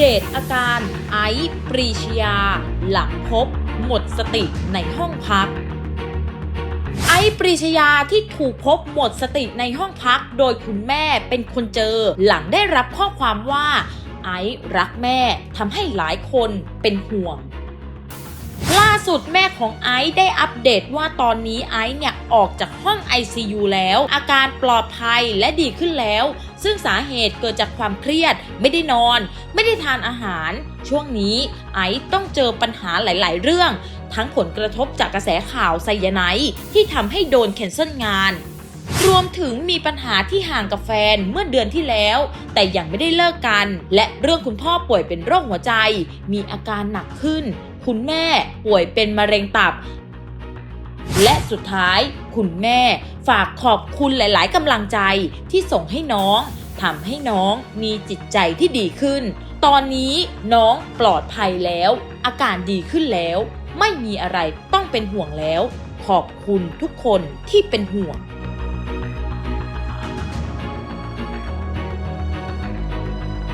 เดตอาการไอซ์ปรีชยา หลังพบ หมดสติในห้องพัก ไอซ์ปรีชยาที่ถูกพบหมดสติในห้องพัก โดยคุณแม่เป็นคนเจอ หลังได้รับข้อความว่าไอซ์รักแม่ทำให้หลายคนเป็นห่วง สุดแม่ของไอซ์ได้อัปเดตว่าตอนนี้ไอซ์เนี่ยออกจากห้อง ICU แล้ว อาการปลอดภัยและดีขึ้นแล้ว ซึ่งสาเหตุเกิดจากความเครียด ไม่ได้นอน ไม่ได้ทานอาหาร ช่วงนี้ไอซ์ต้องเจอปัญหาหลาย ๆ เรื่อง ทั้งผลกระทบจากกระแสข่าวไซยาไนด์ที่ทำให้โดนแคนเซิลงานรวมถึงมีปัญหาที่ห่างกับแฟนเมื่อเดือนที่แล้ว แต่ยังไม่ได้เลิกกัน และเรื่องคุณพ่อป่วยเป็นโรคหัวใจ มีอาการหนักขึ้น คุณแม่ป่วยเป็นมะเร็งตับ และสุดท้ายคุณแม่ฝากขอบคุณหลาย ๆกำลังใจที่ส่งให้น้องทำให้น้องมีจิตใจที่ดีขึ้น ตอนนี้น้องปลอดภัยแล้ว อาการดีขึ้นแล้ว ไม่มีอะไรต้องเป็นห่วงแล้ว ขอบคุณทุกคนที่เป็นห่วง